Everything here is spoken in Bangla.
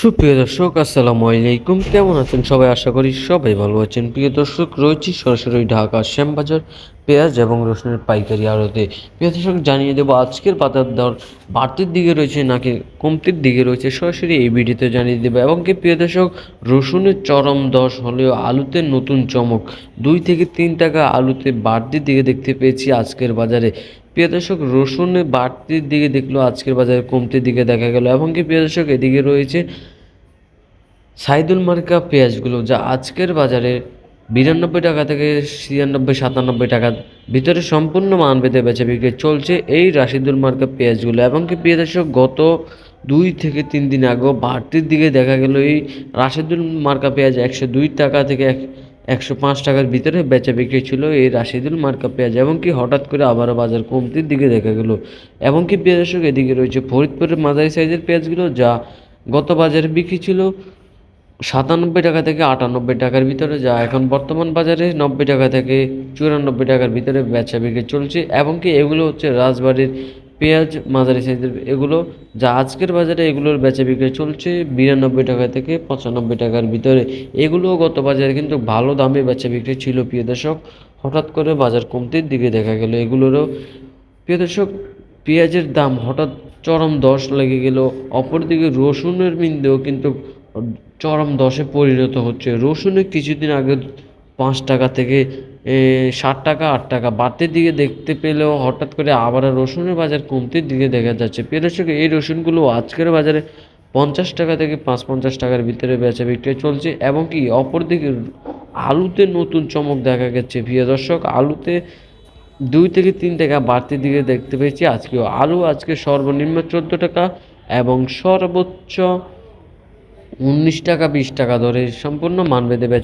সুপ্রিয় দর্শক, আসসালামু আলাইকুম। কেমন আছেন সবাই? আশা করি সবাই ভালো আছেন। প্রিয় দর্শক, রয়েছি সরাসরি ঢাকা শ্যামবাজার পেঁয়াজ এবং রসুনের পাইকারি আড়তে। প্রিয় দর্শক, জানিয়ে দেবো আজকের পাতার দর বাড়তির দিকে রয়েছে নাকি কমতির দিকে রয়েছে সরাসরি এই ভিডিওতে জানিয়ে দেবো। এবং কি প্রিয় দর্শক, রসুনের চরম দশ হলেও আলুতে নতুন চমক। দুই থেকে তিন টাকা আলুতে বাড়তির দিকে দেখতে পেয়েছি আজকের বাজারে। প্রিয় দর্শক রসুন বাড়তির দিকে দেখল, আজকের বাজারে কমতির দিকে দেখা গেল এবং কি প্রিয় দর্শক, এদিকে রয়েছে সাইদুল মার্কা পেঁয়াজগুলো, যা আজকের বাজারে বিরানব্বই টাকা থেকে ছিয়ানব্বই, সাতানব্বই টাকার ভিতরে সম্পূর্ণ মান বেঁধে বেচা বিক্রি চলছে এই রাশিদুল মার্কা পেঁয়াজগুলো এবং কি প্রিয় দর্শক, গত দুই থেকে তিন দিন আগেও বাড়তির দিকে দেখা গেল এই রাশিদুল মার্কা পেঁয়াজ একশো দুই টাকা থেকে এক একশো পাঁচ টাকার ভিতরে বেচা বিক্রি ছিল এই রাশিদুল, মার্কা পেঁয়াজ এবং কি হঠাৎ করে আবারও বাজার কমতির দিকে দেখা গেল। এবং কি পেঁয়াজ দর্শক, এদিকে রয়েছে ফরিদপুরের মাঝারি সাইজের পেঁয়াজগুলো, যা গত বাজারে বিক্রি ছিল সাতানব্বই টাকা থেকে আটানব্বই টাকার ভিতরে, যা এখন বর্তমান বাজারে নব্বই টাকা থেকে চুরানব্বই টাকার ভিতরে বেচা বিক্রি চলছে। এবং কি এগুলো হচ্ছে রাজবাড়ির পেঁয়াজ, মাঝারি সাইজের এগুলো, যা আজকের বাজারে এগুলোর বেচা বিক্রি চলছে বিরানব্বই টাকা থেকে পঁচানব্বই টাকার ভিতরে। এগুলোও গত বাজারে কিন্তু ভালো দামে বেচা বিক্রি ছিল, প্রিয় দর্শক। হঠাৎ করে বাজার কমতির দিকে দেখা গেল এগুলোরও। প্রিয় দর্শক, পেঁয়াজের দাম হঠাৎ চরম দশ লেগে গেল। অপরদিকে রসুনের বিন্দুও কিন্তু চরম দশে পরিণত হচ্ছে। রসুনে কিছুদিন আগে পাঁচ টাকা থেকে ষাট টাকা, আট টাকা। বাড়তির দিকে দেখতে পেলেও হঠাৎ করে আবার রসুনের বাজার কমতির দিকে দেখা যাচ্ছে। প্রিয় দর্শক, এই রসুনগুলো আজকের বাজারে পঞ্চাশ টাকা থেকে পাঁচ পঞ্চাশ টাকার ভিতরে বেচা বিক্রি চলছে এবং কি অপরদিকে আলুতে নতুন চমক দেখা গেছে। প্রিয় দর্শক, আলুতে দুই থেকে তিন টাকা বাড়তির দিকে দেখতে পেয়েছি। আজকেও আলু, আজকে সর্বনিম্ন চোদ্দ টাকা এবং সর্বোচ্চ উনিশ টাকা, বিশ টাকা ধরে সম্পূর্ণ মান বেঁধে বেচে